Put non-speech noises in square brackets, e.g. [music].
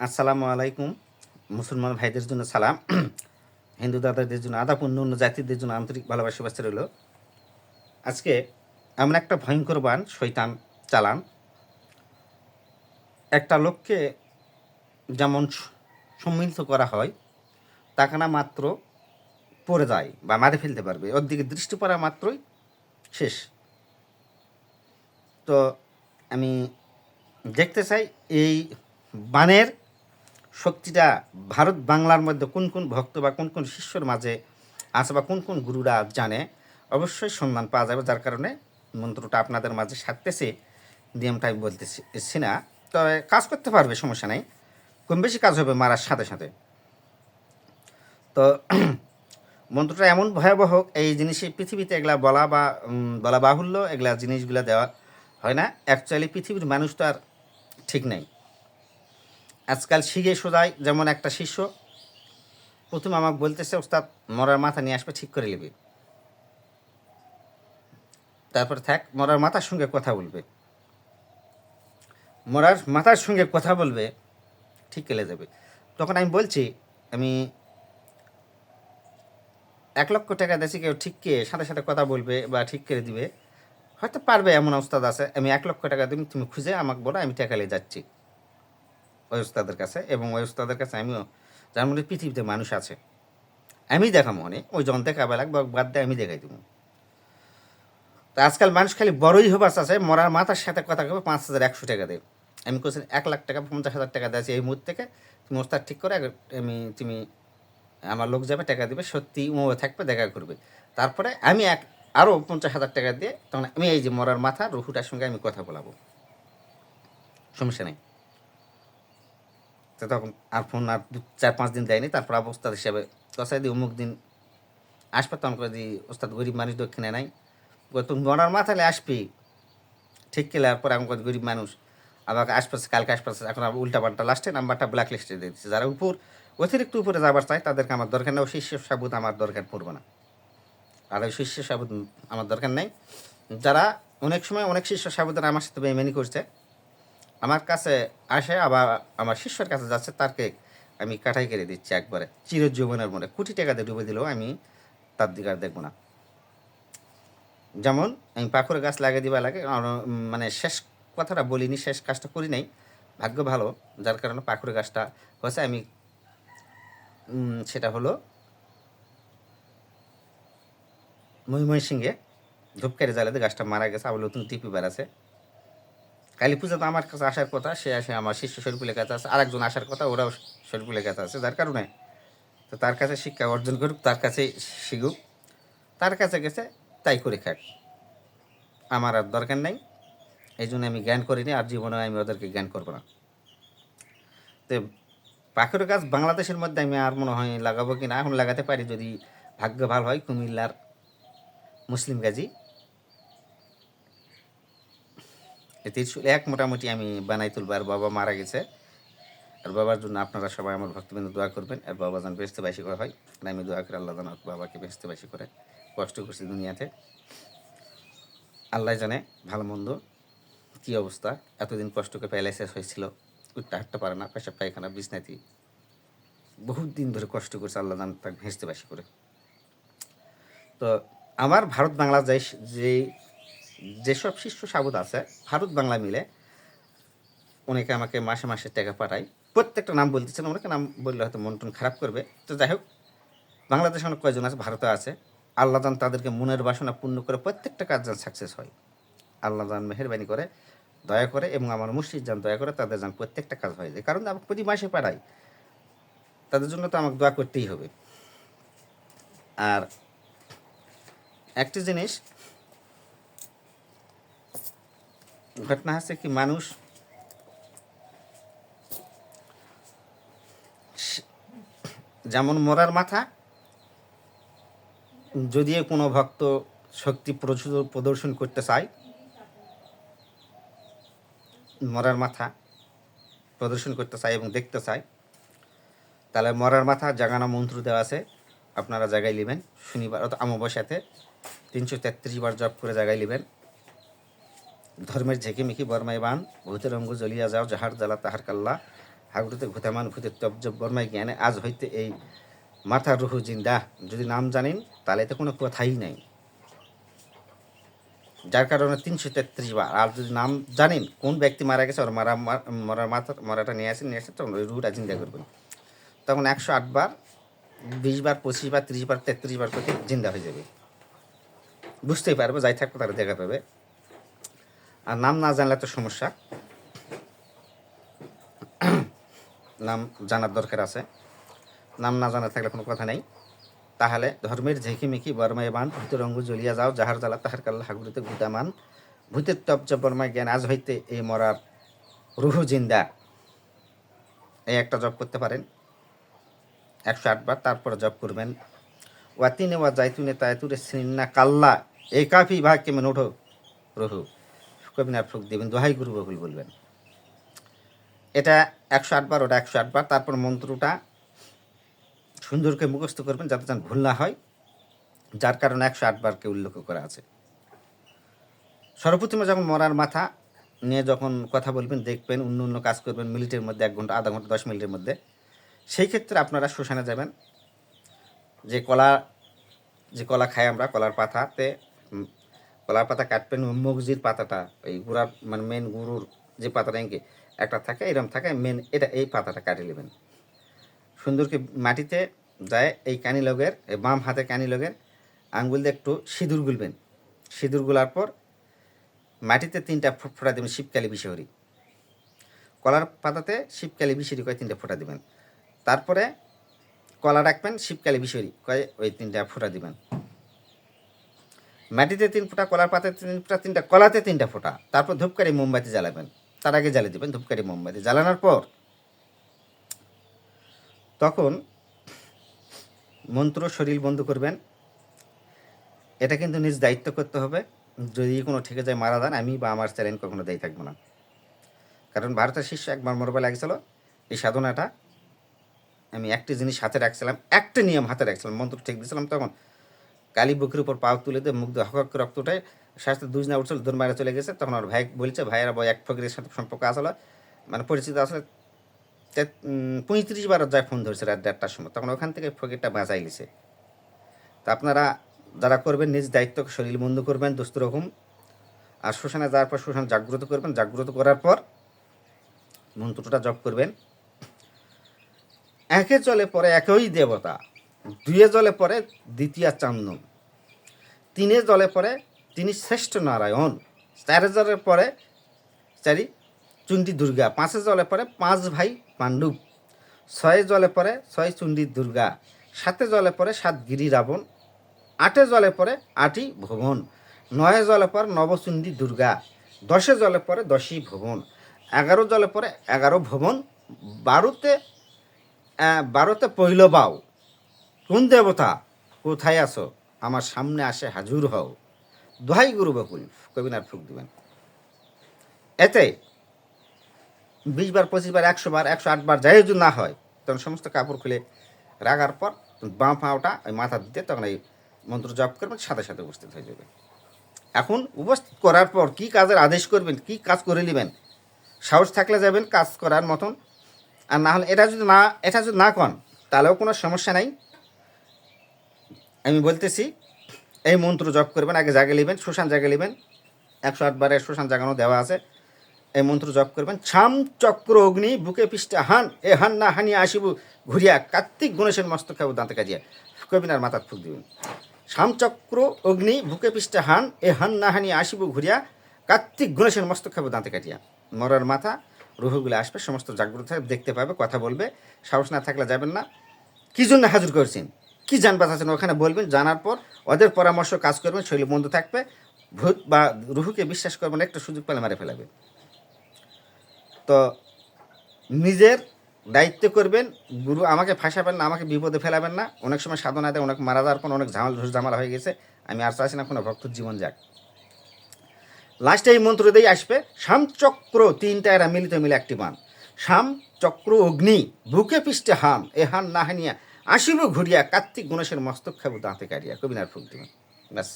আসসালামু আলাইকুম। মুসলমান ভাইদের জন্য সালাম। [clears throat] হিন্দু দাদাদের জন্য আদাপ অন্য অন্য জাতিদের জন্য আন্তরিক ভালোবাসা শুভেচ্ছা রইল। আজকে এমন একটা ভয়ঙ্কর বান শৈতান চালান। একটা লোককে যেমন সম্মিলিত করা হয়, তাকে না মাত্র পড়ে যায় বা মারে ফেলতে পারবে। ওর দিকে দৃষ্টি পড়া মাত্রই শেষ। তো আমি দেখতে চাই এই বানের শক্তিটা ভারত বাংলার মধ্যে কোন কোন ভক্ত বা কোন কোন শিষ্যর মাঝে আছে বা কোন কোন গুরুরা জানে, অবশ্যই সম্মান পাওয়া যাবে, যার কারণে মন্ত্রটা আপনাদের মাঝে সারতেছে, নিয়মটা আমি বলতেছি না। তবে কাজ করতে পারবে, সমস্যা নেই। কম বেশি কাজ হবে মারার সাথে সাথে। তো [clears throat] মন্ত্রটা এমন ভয়াবহ, এই জিনিসে পৃথিবীতে এগুলা বলা বা বলা বাহুল্য, এগুলা জিনিসগুলা দেওয়া হয় না। অ্যাকচুয়ালি পৃথিবীর মানুষ তো আর ঠিক নেই। আজকাল শিখে সোজাই যেমন একটা শিষ্য, প্রথম আমাকে বলতেছে, ওস্তাদ, মরার মাথা নিয়ে আসবে, ঠিক করে নেবে। তারপর থাক, মরার মাথার সঙ্গে কথা বলবে। মরার মাথার সঙ্গে কথা বলবে, ঠিক কেলে যাবে। তখন আমি বলছি, আমি এক লক্ষ টাকা দেশে কেউ ঠিক কে, সাথে সাথে কথা বলবে বা ঠিক করে দিবে। হয়তো পারবে এমন ওস্তাদ আছে, আমি এক লক্ষ টাকা দিন তুমি খুঁজে আমাকে বলো, আমি টাকা নিয়ে যাচ্ছি। ওই ওস্তাদের কাছে এবং ওই ওস্তাদের কাছে আমিও, যার মধ্যে পৃথিবীতে মানুষ আছে, আমি দেখা মনে, ওই জন দেখাবে লাগবে বাদ দিয়ে আমি দেখাই দেবো। তো আজকাল মানুষ খালি বড়ই হবার আছে মরার মাথার সাথে কথা কবে পাঁচ হাজার একশো টাকা দেয় আমি কোথায় এক লাখ টাকা, পঞ্চাশ হাজার টাকা দিয়েছি এই মুহূর্ত থেকে, তুমি ওস্তাদ ঠিক করে আমি, তুমি আমার লোক যাবে, টাকা দিবে, সত্যি ও থাকবে, দেখা করবে। তারপরে আমি এক আরও পঞ্চাশ হাজার টাকা দিয়ে, তখন আমি এই যে মরার মাথা, রুহুটার সঙ্গে আমি কথা বলাবো। সমস্যা নেই। তো তখন আর ফোন আর দু, চার পাঁচ দিন দেয়নি। তারপর আবার ওস্তাদ হিসাবে কষাই দিয়ে অমুক দিন আসবে তখন করে দি ওস্তাদ, গরিব মানুষ দক্ষিণে নাই। তুমি মরার মাথালে আসবি। ঠিক কেলে তারপর এখন গরিব মানুষ। আবার আশপাশে কালকে আশপাশে এখন আবার উল্টা পাল্টা লাস্টে নাম্বারটা ব্ল্যাক লিস্টে দিয়ে দিচ্ছে যারা উপর, অতিরিক্ত উপরে যাবার চায়, তাদেরকে আমার দরকার নেই। শিষ্য সাবুত আমার দরকার পড়বে না। আর ওই শিষ্য সাবুত আমার দরকার নেই। যারা অনেক সময় অনেক শিষ্য সাবুতরা আমার সাথে বেমেনি করছে আমার কাছে আসে, আবার আমার শিষ্যর কাছে যাচ্ছে তারকে আমি কাটাই কেড়ে দিচ্ছি একবারে। চিরজীবনের মনে, কোটি টাকাতে ডুবে দিলেও আমি তার দিকে আর দেখব না। যেমন, আমি পাখুরে গাছ লাগিয়ে দিবা লাগে মানে শেষ কথাটা বলিনি, শেষ কাজটা করি নাই। ভাগ্য ভালো, যার কারণে পাখুরে গাছটা হয়েছে, আমি সেটা হলো মহিময় সিংহে ধূপকারি জ্বালাতে গাছটা মারা গেছে, আবার নতুন টিপি বেড়াছে কালী পূজাতে আমার কাছে আসার কথা, সে আসে আমার শিষ্য শরীফুলের কাছে আছে, আরেকজন আসার কথা, ওরাও শরীফুলের কাছে আছে, যার কারণে। তো তার কাছে শিক্ষা অর্জন করুক, তার কাছে শিখুক, তার কাছে গেছে, তাই করে খাক। আমার আর দরকার নেই, এই জন্য আমি জ্ঞান করিনি, আর জীবনে আমি ওদেরকে জ্ঞান করব না। তো পাখির গাছ বাংলাদেশের মধ্যে আমি আর মনে হয় লাগাবো কি না এখন লাগাতে পারি যদি ভাগ্য ভালো হয় কুমিল্লার মুসলিম গাজী এই ত্রিশুল এক মোটামুটি আমি বানাই তুলবো আর বাবা মারা গেছে। আর বাবার জন্য আপনারা সবাই আমার ভক্তবৃন্দ দোয়া করবেন। আর বাবা যেন বেসতে বাসি করা হয় আর আমি দোয়া করে আল্লাহ যেন বাবাকে বেসতে বাসি করে। কষ্ট করছি দুনিয়াতে। আল্লাহ জানে ভালো মন্দ কী অবস্থা। এতদিন কষ্ট করে প্যালাইসিস হয়েছিল। উঠতে হাঁটতে পারে না, পেশাব, পায়খানা, বিছনাতি। বহুত দিন ধরে কষ্ট করছে আল্লাহ জান তাকে ভেসতে বাসি করে। তো আমার ভারত বাংলাদেশ যে যেসব শিষ্য সাবুদ আছে, ভারত, বাংলা মিলে, অনেকে আমাকে মাসে মাসে টাকা পাঠায়। প্রত্যেকটা নাম বলতেছেন অনেকে নাম বললে হয়তো মন টন খারাপ করবে। তো যাই হোক, বাংলাদেশে অনেক কয়জন আছে, ভারতে আছে। আল্লাহ যান তাদেরকে মনের বাসনা পূর্ণ করে প্রত্যেকটা কাজ যেন সাকসেস হয়। আল্লাহ যান মেহরবানি করে, দয়া করে এবং আমার মুর্শিদ যান দয়া করে তাদের যান প্রত্যেকটা কাজ হয়ে। যায় কারণ আমাকে প্রতি মাসে পাঠাই তাদের জন্য তো আমাকে দোয়া করতেই হবে। আর একটি জিনিস ঘটনা হচ্ছে কি? মানুষ যেমন মরার মাথা যদি কোনো ভক্ত শক্তি প্রচুর প্রদর্শন করতে চায়, মরার মাথা প্রদর্শন করতে চায় এবং দেখতে চায়, তাহলে মরার মাথা জাগানো মন্ত্র দেওয়া আছে, আপনারা জায়গায় নেবেন। শনিবার অর্থাৎ অমাবস্যাতে তিনশো তেত্রিশ বার জপ করে জায়গায় নেবেন। ধর্মের ঝেঁকিমিকি বর্মায় বান ভূতের অঙ্গ জ্বলিয়া যাও, যাহার জ্বালা তাহার কাল্লা। হাগুড়িতে ঘুতামান ভূতের তব্জ, বর্মাই জ্ঞানে আজ হইতে এই মাথা রুহু জিন্দা। যদি নাম জানেন, তাহলে তো কোনো কথাই নাই। যার কারণে তিনশো তেত্রিশ বার, আর যদি নাম জানেন, কোন ব্যক্তি মারা গেছে ওর মারা মরার মাথা মরাটা নিয়ে আসেন নিয়ে আসেন, তখন ওই রুটা জিন্দা করবেন। তখন একশো আট বার, বিশ বার, পঁচিশ বার, তিরিশ বার, তেত্রিশ বার করতে জিন্দা হয়ে যাবে। বুঝতেই পারবে, যাই থাকবে তারা দেখা পাবে। আর নাম না জানলে তো সমস্যা। নাম জানার দরকার আছে। নাম না জানা থাকলে কোনো কথা নেই। তাহলে ধর্মের ঝেঁকিমেকি, বর্মায় বান ভূতের অঙ্গ জ্বলিয়া যাও, যাহার জ্বালা তাহার কাল্লা হাগুড়িতে গুদামান ভূতের তপচ বর্মায় জ্ঞান, আজ হইতে এই মরার রুহু জিন্দা। এই একটা জব করতে পারেন। একশো আটবার তারপর জব করবেন। ওয়াতিনে ওয়া জাইতুনে তাইতুরে সিন্না কাল্লা। এই কাফি ভাগ কেমন ওঠো রহু। কবিনার ফুক দেবেন দোহাই গুরু বকুল বলবেন। এটা একশো আটবার ওটা একশো আটবার তারপর মন্ত্রটা সুন্দর করে মুখস্থ করবেন যাতে যেন ভুল না হয়, যার কারণে একশো আটবারকে উল্লেখ করা আছে। সর্বপ্রথমে যখন মরার মাথা নিয়ে যখন কথা বলবেন, দেখবেন, অন্য অন্য কাজ করবেন, মিনিটের মধ্যে, এক ঘণ্টা, আধা ঘণ্টা, দশ মিনিটের মধ্যে, সেই ক্ষেত্রে আপনারা শ্মশানে যাবেন। যে কলা যে কলা খাই আমরা, কলার পাতাতে কলার পাতা কাটবেন মগজির পাতাটা, এই গুড়ার মানে মেন গুরুর যে পাতাটা এঁকে একটা থাকে, এরম থাকে মেন এটা এই পাতাটা কাটে নেবেন। সুন্দরকে মাটিতে যায় এই কানি লগের এই বাম হাতে কানি লগের আঙ্গুল দিয়ে একটু সিঁদুর গুলবেন। সিঁদুরগুলার পর মাটিতে তিনটা ফোটা ফোঁটা দেবেন শিবকালি বিষহরি কলার পাতাতে শিবকালি বিষহরি কয় তিনটা ফোঁটা দেবেন? তারপরে কলা রাখবেন শিবকালি বিষহরি কয় ওই তিনটা ফোঁটা দিবেন। মাটিতে তিন ফোঁটা, কলার পাতাতে তিন ফোঁটা, তিনটা, কলাতে তিনটা ফোঁটা। তারপর ধূপকারি মোমবাতি জ্বালাবেন। তার আগে জ্বালিয়ে দেবেন ধূপকারি মোমবাতি। জ্বালানোর পর তখন মন্ত্র শরীর বন্ধ করবেন। এটা কিন্তু নিজ দায়িত্ব করতে হবে। যদি কোনো ঠেকে যায় মারা যান, আমি বা আমার চ্যালেঞ্জ কখনো দায়ী থাকব না। কারণ ভারতের শিষ্য একবার মরবে লাগছিল এই সাধনাটা আমি একটি জিনিস হাতে রাখছিলাম, একটা নিয়ম হাতে রাখছিলাম, মন্ত্র ঠিক দিয়েছিলাম তখন। কালী বুকের উপর পাও তুলে দিয়ে দিয়ে হক হক রক্ত উঠে স্বাস্থ্য দুই না উঠছিল দূর মারা চলে গেছে। তখন আমার ভাই বলছে, ভাইয়েরা বই এক ফকিরের সাথে সম্পর্ক আসলে মানে পরিচিত আসলে। পঁয়ত্রিশ বার যায় ফোন ধরছে রাত দেড়টার সময়। তখন ওখান থেকে ফকিরটা বাঁচাই গেছে তা আপনারা যারা করবেন, নিজ দায়িত্ব, শরীর বন্ধ করবেন দুস্থ রকম। আর শ্মশানে যাওয়ার পর শ্মশান জাগ্রত করবেন। জাগ্রত করার পর মন্ত্রটা জপ করবেন। একে চলে পরে একই দেবতা। দুয়ে জলে পরে দ্বিতীয় চান্দন তিনে জলে পরে তিনি শ্রেষ্ঠ নারায়ণ চারে জলে পরে চারি চুন্ডি দুর্গা পাঁচে জলে পরে পাঁচ ভাই পাণ্ডব ছয়ে জলে পরে ছয় চুন্ডি দুর্গা সাতে জলে পরে সাত গিরি রাবণ আটে জলে পরে আটই ভুবন নয়ে জলে পরে নবচুন্ডী দুর্গা দশে জলে পরে দশই ভুবন এগারো জলে পরে এগারো ভুবন বারোতে বারোতে পৈল বাউ কোন দেবতা, কোথায় আছো? আমার সামনে আসে হাজুর হও। দোহাই গুরু বকুল কবিনার ফুক দিবেন। এতে বিশ বার, পঁচিশ বার, একশো বার, একশো আট বার যাই যদি না হয়, তখন সমস্ত কাপড় খুলে রাখার পর বাঁ পাওটা ওই মাথা দিতে তখন এই মন্ত্র জপ করবেন, সাথে সাথে উপস্থিত হয়ে যাবে এখন উপস্থিত করার পর কি কাজের আদেশ করবেন, কি কাজ করে নেবেন? সাহস থাকলে যাবেন, কাজ করার মতন। আর না হলে এটা যদি না, এটা যদি না কন, তাহলেও কোনো সমস্যা নাই। আমি বলতেছি, এই মন্ত্র জপ করবেন, আগে জাগে নেবেন, শ্মশান জাগে নেবেন। একশো আটবারের শ্মশান জাগানো দেওয়া আছে। এই মন্ত্র জপ করবেন। ছাম চক্র অগ্নি, বুকে পৃষ্ঠে হান, এ হান না হানি আসিবু, ঘুরিয়া কার্তিক গণেশের মস্ত খাব দাঁতে কাজিয়া, কবিনার মাথার ফুক দিবেন। শ্যামচক্র অগ্নি, বুকে পৃষ্ঠে হান, এ হান না হানি আসিবু, ঘুরিয়া কার্তিক গণেশের মস্ত খাব দাঁতে কাটিয়া মরার মাথা রুহুগুলো আসবে, সমস্ত জাগ্রত দেখতে পাবে, কথা বলবে। সাহস না থাকলে যাবেন না। কি জন্য হাজির করছেন? কি জানবাজ আছেন ওখানে বলবেন, জানার পর ওদের পরামর্শ কাজ করবেন, শৈলী বন্ধ থাকবে, ভূত বা রুহুকে বিশ্বাস করবেন, একটা সুযোগ পেলে মারে ফেলাবে। তো নিজের দায়িত্ব করবেন, গুরু আমাকে ফাঁসাবেন না, আমাকে বিপদে ফেলাবেন না, অনেক সময় সাধনাতে অনেক মারা যাওয়ার পর অনেক ঝামাল ঝুস ঝামেলা হয়ে গেছে, আমি আর চাইছি না কোনো ভক্তর জীবন যাক। লাস্টে এই মন্ত্র দিয়ে আসবে শামচক্র তিনটা এরা মিলিত মিলে একটি বান। শাম চক্র অগ্নি, বুকে পিষ্টে হাম এ হান না হানিয়া আসিব ঘুরিয়া কার্তিক গণেশের মস্তক খাব দাঁতে কাটিয়া কবিনার ফুল দিবেন। ব্যাস।